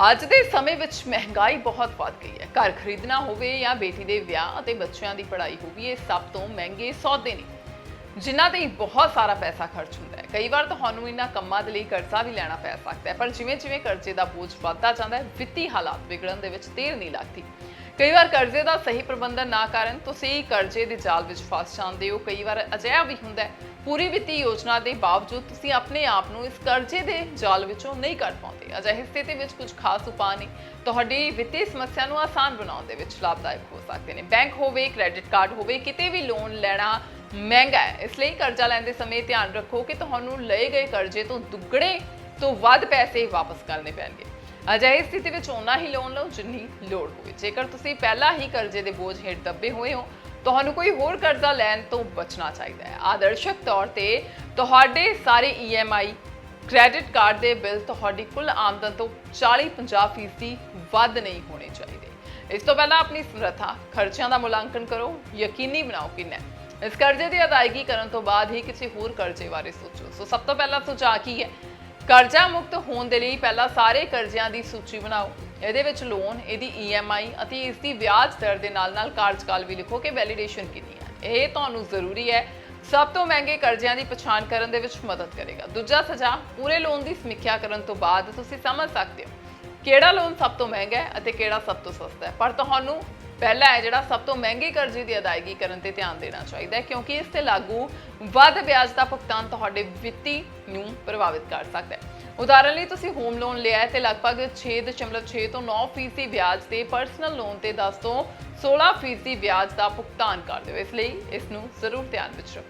ਅੱਜ ਦੇ ਸਮੇਂ ਵਿੱਚ ਮਹਿੰਗਾਈ ਬਹੁਤ ਵੱਧ ਗਈ ਹੈ। ਘਰ ਖਰੀਦਣਾ ਹੋਵੇ ਜਾਂ ਬੇਟੀ ਦੇ ਵਿਆਹ ਅਤੇ ਬੱਚਿਆਂ ਦੀ ਪੜ੍ਹਾਈ ਹੋਵੇ, ਇਹ ਸਭ ਤੋਂ ਮਹਿੰਗੇ ਸੌਦੇ ਨੇ। ਜਿਨ੍ਹਾਂ ਤੇ ਬਹੁਤ ਸਾਰਾ ਪੈਸਾ ਖਰਚ ਹੁੰਦਾ ਹੈ। ਕਈ ਵਾਰ ਤੁਹਾਨੂੰ ਇਹਨਾਂ ਕੰਮਾਂ ਦੇ ਲਈ ਕਰਜ਼ਾ ਵੀ ਲੈਣਾ ਪੈ ਸਕਦਾ ਹੈ, ਪਰ ਜਿਵੇਂ ਜਿਵੇਂ ਕਰਜ਼ੇ ਦਾ ਬੋਝ ਵੱਧਦਾ ਜਾਂਦਾ ਹੈ, ਵਿੱਤੀ ਹਾਲਾਤ ਵਿਗੜਨ ਦੇ ਵਿੱਚ ਦੇਰ ਨਹੀਂ ਲੱਗਦੀ। ਕਈ ਵਾਰ ਕਰਜ਼ੇ ਦਾ ਸਹੀ ਪ੍ਰਬੰਧਨ ਨਾ ਕਰਨ ਤੁਸੀਂ ਕਰਜ਼ੇ ਦੇ ਜਾਲ ਵਿੱਚ ਫਸ ਜਾਂਦੇ ਹੋ। ਕਈ ਵਾਰ ਅਜਿਹਾ ਵੀ ਹੁੰਦਾ ਹੈ, ਪੂਰੀ ਵਿੱਤੀ ਯੋਜਨਾ ਦੇ ਬਾਵਜੂਦ ਤੁਸੀਂ ਆਪਣੇ ਆਪ ਨੂੰ ਇਸ ਕਰਜ਼ੇ ਦੇ ਜਾਲ ਵਿੱਚੋਂ ਨਹੀਂ ਕੱਢ ਪਾਉਂਦੇ। ਅਜਿਹੀ ਸਥਿਤੀ ਵਿੱਚ ਕੁਝ ਖਾਸ ਉਪਾਅ ਨੇ ਤੁਹਾਡੀ ਵਿੱਤੀ ਸਮੱਸਿਆ ਨੂੰ ਆਸਾਨ ਬਣਾਉਣ ਦੇ ਵਿੱਚ ਲਾਭਦਾਇਕ ਹੋ ਸਕਦੇ ਨੇ। ਬੈਂਕ ਹੋਵੇ, ਕ੍ਰੈਡਿਟ ਕਾਰਡ ਹੋਵੇ, ਕਿਤੇ ਵੀ ਲੋਨ ਲੈਣਾ ਮਹਿੰਗਾ ਹੈ। ਇਸ ਲਈ ਕਰਜ਼ਾ ਲੈਂਦੇ ਸਮੇਂ ਧਿਆਨ ਰੱਖੋ ਕਿ ਤੁਹਾਨੂੰ ਲਏ ਗਏ ਕਰਜ਼ੇ ਤੋਂ ਦੁੱਗਣੇ ਤੋਂ ਵੱਧ ਪੈਸੇ ਵਾਪਸ ਕਰਨੇ ਪੈਣਗੇ। ਅਜਿਹੀ ਸਥਿਤੀ ਵਿੱਚ ਓਨਾ ਹੀ ਲੋਨ ਲਓ ਜਿੰਨੀ ਲੋੜ ਹੋਵੇ। ਜੇਕਰ ਤੁਸੀਂ ਪਹਿਲਾਂ ਹੀ ਕਰਜ਼ੇ ਦੇ ਬੋਝ ਹੇਠ ਦੱਬੇ ਹੋਏ ਹੋ, ਤੁਹਾਨੂੰ ਕੋਈ ਹੋਰ ਕਰਜ਼ਾ ਲੈਣ ਤੋਂ ਬਚਣਾ ਚਾਹੀਦਾ ਹੈ। ਆਦਰਸ਼ਕ ਤੌਰ ਤੇ ਤੁਹਾਡੇ ਸਾਰੇ EMI ਕ੍ਰੈਡਿਟ ਕਾਰਡ ਦੇ ਬਿੱਲ ਤੁਹਾਡੀ ਕੁੱਲ ਆਮਦਨ ਤੋਂ 40-50% ਫੀਸਦੀ ਵੱਧ ਨਹੀਂ ਹੋਣੇ ਚਾਹੀਦੇ। ਇਸ ਤੋਂ ਪਹਿਲਾਂ ਆਪਣੀ ਸਮਰੱਥਾ, ਖਰਚਿਆਂ ਦਾ ਮੁਲਾਂਕਣ ਕਰੋ, ਯਕੀਨੀ ਬਣਾਓ ਕਿ ਨਾ ਇਸ ਕਰਜ਼ੇ ਦੀ ਅਦਾਇਗੀ ਕਰਨ ਤੋਂ ਬਾਅਦ ਹੀ ਕਿਸੇ ਹੋਰ ਕਰਜ਼ੇ ਬਾਰੇ ਸੋਚੋ। ਸੋ ਸਭ ਤੋਂ ਪਹਿਲਾਂ ਸੁਝਾਅ ਕੀ ਹੈ? ਕਰਜ਼ਾ ਮੁਕਤ ਹੋਣ ਦੇ ਲਈ ਪਹਿਲਾਂ ਸਾਰੇ ਕਰਜ਼ਿਆਂ ਦੀ ਸੂਚੀ ਬਣਾਓ। ਇਹਦੇ ਵਿੱਚ ਲੋਨ ਇਹਦੀ EMI ਅਤੇ ਇਸ ਦੀ ਵਿਆਜ ਦਰ ਦੇ ਨਾਲ-ਨਾਲ ਕਾਰਜਕਾਲ ਵੀ ਲਿਖੋ ਕਿ ਵੈਲੀਡੇਸ਼ਨ ਕਿੰਨੀ ਹੈ। ਇਹ ਤੁਹਾਨੂੰ ਜ਼ਰੂਰੀ ਹੈ। ਸਭ ਤੋਂ ਮਹਿੰਗੇ ਕਰਜ਼ਿਆਂ ਦੀ ਪਛਾਣ ਕਰਨ ਦੇ ਵਿੱਚ ਮਦਦ ਕਰੇਗਾ। ਦੂਜਾ ਸਜ਼ਾ ਪੂਰੇ ਲੋਨ ਦੀ ਸਮੀਖਿਆ ਕਰਨ ਤੋਂ ਬਾਅਦ ਤੁਸੀਂ ਸਮਝ ਸਕਦੇ ਹੋ ਕਿਹੜਾ ਲੋਨ ਸਭ ਤੋਂ ਮਹਿੰਗਾ ਹੈ ਅਤੇ ਕਿਹੜਾ ਸਭ ਤੋਂ ਸਸਤਾ ਹੈ? ਪਰ ਤੁਹਾਨੂੰ ਪਹਿਲਾ ਹੈ ਜਿਹੜਾ ਸਭ ਤੋਂ ਮਹਿੰਗੇ ਕਰਜ਼ੇ ਦੀ ਅਦਾਇਗੀ ਕਰਨ ਤੇ ਧਿਆਨ ਦੇਣਾ ਚਾਹੀਦਾ ਹੈ, ਕਿਉਂਕਿ ਇਸ ਤੇ ਲਾਗੂ ਵੱਧ ਵਿਆਜ ਦਾ ਭੁਗਤਾਨ ਤੁਹਾਡੇ ਵਿੱਤੀ ਨੂੰ ਪ੍ਰਭਾਵਿਤ ਕਰ ਸਕਦਾ ਹੈ। ਉਦਾਹਰਨ ਲਈ ਤੁਸੀਂ ਹੋਮ ਲੋਨ ਲਿਆ ਹੈ ਤੇ ਲਗਭਗ 6.6 ਤੋਂ 9 ਫੀਸਦੀ ਵਿਆਜ ਤੇ ਪਰਸਨਲ ਲੋਨ ਤੇ 10 ਤੋਂ 16 ਫੀਸਦੀ ਵਿਆਜ ਦਾ ਭੁਗਤਾਨ ਕਰਦੇ ਹੋ ਇਸ ਲਈ ਇਸ ਨੂੰ ਜ਼ਰੂਰ ਧਿਆਨ ਵਿੱਚ ਰੱਖੋ।